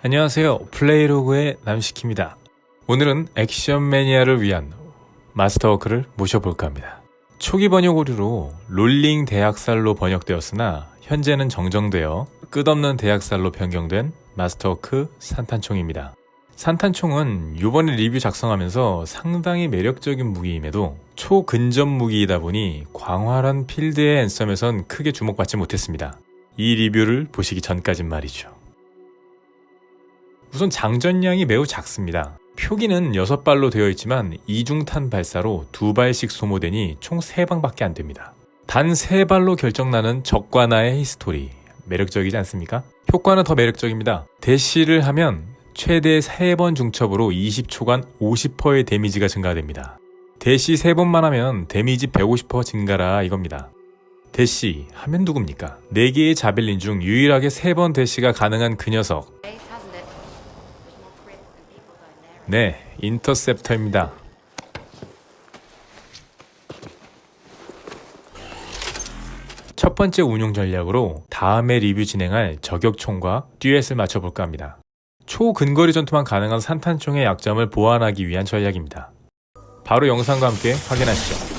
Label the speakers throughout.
Speaker 1: 안녕하세요. 플레이로그의 남식입니다. 오늘은 액션 매니아를 위한 마스터워크를 모셔볼까 합니다. 초기 번역 오류로 롤링 대학살로 번역되었으나 현재는 정정되어 끝없는 대학살로 변경된 마스터워크 산탄총입니다. 산탄총은 요번에 리뷰 작성하면서 상당히 매력적인 무기임에도 초근접 무기이다 보니 광활한 필드의 앤썸에선 크게 주목받지 못했습니다. 이 리뷰를 보시기 전까진 말이죠. 우선 장전량이 매우 작습니다. 표기는 6발로 되어 있지만 이중탄 발사로 2발씩 소모되니 총 3방밖에 안 됩니다. 단 3발로 결정나는 적과 나의 히스토리. 매력적이지 않습니까? 효과는 더 매력적입니다. 대시를 하면 최대 3번 중첩으로 20초간 50%의 데미지가 증가됩니다. 대시 3번만 하면 데미지 150% 증가라 이겁니다. 대시 하면 누굽니까? 4개의 자벨린 중 유일하게 3번 대시가 가능한 그 녀석 네, 인터셉터입니다. 첫 번째 운용 전략으로 다음에 리뷰 진행할 저격총과 듀엣을 맞춰볼까 합니다. 초근거리 전투만 가능한 산탄총의 약점을 보완하기 위한 전략입니다. 바로 영상과 함께 확인하시죠.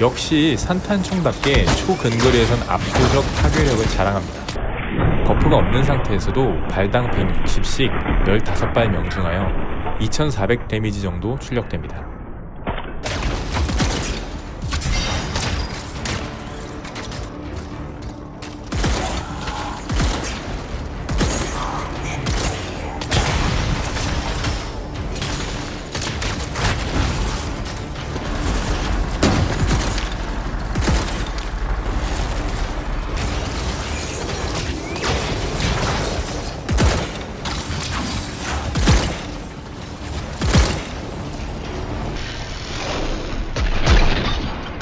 Speaker 1: 역시 산탄총답게 초근거리에선 압도적 타격력을 자랑합니다. 버프가 없는 상태에서도 발당 160씩 15발 명중하여 2400 데미지 정도 출력됩니다.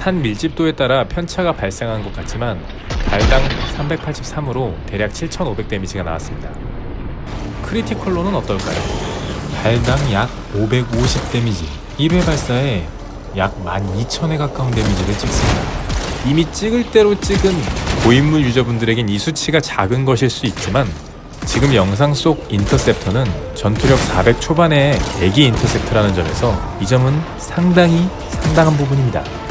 Speaker 1: 탄 밀집도에 따라 편차가 발생한 것 같지만 발당 383으로 대략 7500 데미지가 나왔습니다. 크리티컬로는 어떨까요? 발당 약 550 데미지 1회 발사에 약 12,000에 가까운 데미지를 찍습니다. 이미 찍을 대로 찍은 고인물 유저분들에겐 이 수치가 작은 것일 수 있지만 지금 영상 속 인터셉터는 전투력 400 초반의 대기 인터셉터라는 점에서 이 점은 상당히 상당한 부분입니다.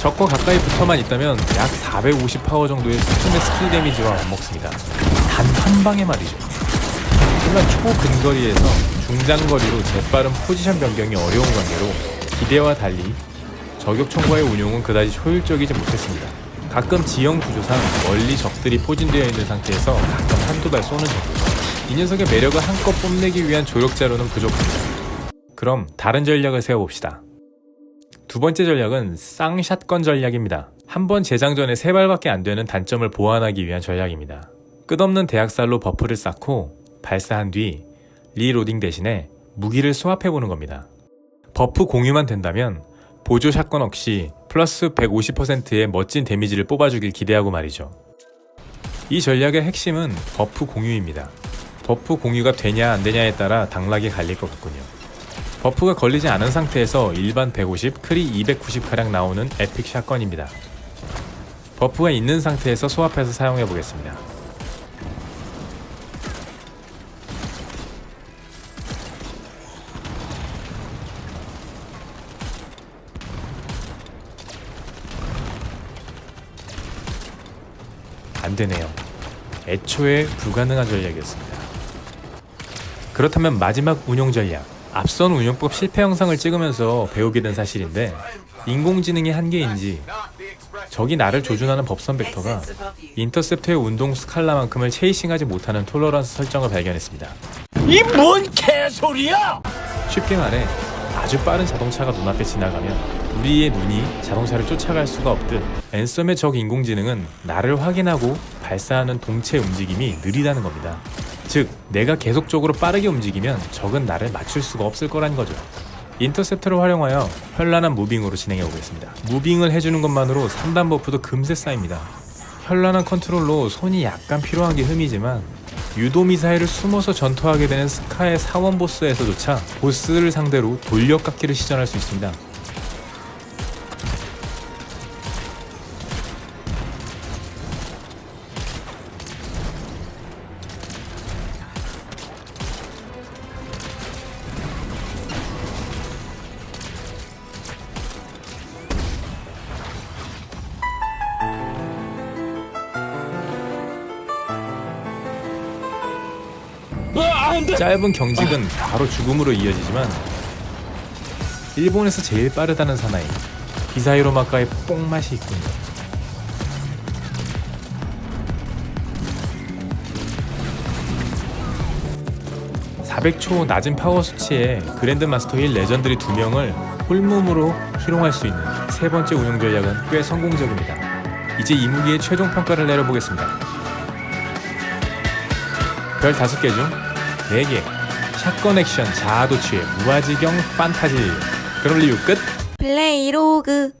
Speaker 1: 적과 가까이 붙어만 있다면 약 450 파워 정도의 수준의 스킬 데미지와 맞먹습니다. 단 한 방에 말이죠. 하지만 초근거리에서 중장거리로 재빠른 포지션 변경이 어려운 관계로 기대와 달리 저격총과의 운용은 그다지 효율적이지 못했습니다. 가끔 지형 구조상 멀리 적들이 포진되어 있는 상태에서 가끔 한두 발 쏘는 정도. 이 녀석의 매력을 한껏 뽐내기 위한 조력자로는 부족합니다. 그럼 다른 전략을 세워봅시다. 두 번째 전략은 쌍샷건 전략입니다. 한 번 재장전에 세 발밖에 안 되는 단점을 보완하기 위한 전략입니다. 끝없는 대학살로 버프를 쌓고 발사한 뒤 리로딩 대신에 무기를 스왑해보는 겁니다. 버프 공유만 된다면 보조 샷건 없이 플러스 150%의 멋진 데미지를 뽑아주길 기대하고 말이죠. 이 전략의 핵심은 버프 공유입니다. 버프 공유가 되냐 안 되냐에 따라 당락이 갈릴 것 같군요. 버프가 걸리지 않은 상태에서 일반 150, 크리 290가량 나오는 에픽 샷건입니다. 버프가 있는 상태에서 소합해서 사용해 보겠습니다. 안 되네요. 애초에 불가능한 전략이었습니다. 그렇다면 마지막 운용 전략. 앞선 운용법 실패 영상을 찍으면서 배우게 된 사실인데 인공지능의 한계인지 적이 나를 조준하는 법선 벡터가 인터셉터의 운동 스칼라만큼을 체이싱하지 못하는 톨러런스 설정을 발견했습니다.
Speaker 2: 이 뭔 개소리야!
Speaker 1: 쉽게 말해 아주 빠른 자동차가 눈앞에 지나가면 우리의 눈이 자동차를 쫓아갈 수가 없듯 앤썸의 적 인공지능은 나를 확인하고 발사하는 동체 움직임이 느리다는 겁니다. 즉, 내가 계속적으로 빠르게 움직이면 적은 나를 맞출 수가 없을 거란 거죠. 인터셉터를 활용하여 현란한 무빙으로 진행해 보겠습니다. 무빙을 해주는 것만으로 3단 버프도 금세 쌓입니다. 현란한 컨트롤로 손이 약간 필요한 게 흠이지만 유도 미사일을 숨어서 전투하게 되는 스카의 사원 보스에서조차 보스를 상대로 돌려깎기를 시전할 수 있습니다. 짧은 경직은 바로 죽음으로 이어지지만 일본에서 제일 빠르다는 사나이 기사히로마카의 뽕맛이 있군요. 400초 낮은 파워 수치에 그랜드 마스터 힐 레전드리 두 명을 홀몸으로 희롱할 수 있는 세 번째 운영 전략은 꽤 성공적입니다. 이제 이 무기의 최종 평가를 내려보겠습니다. 별 5개 중 4개 샷건 액션 자아도취의 무아지경 판타지 그럼 리뷰 끝!
Speaker 3: 플레이로그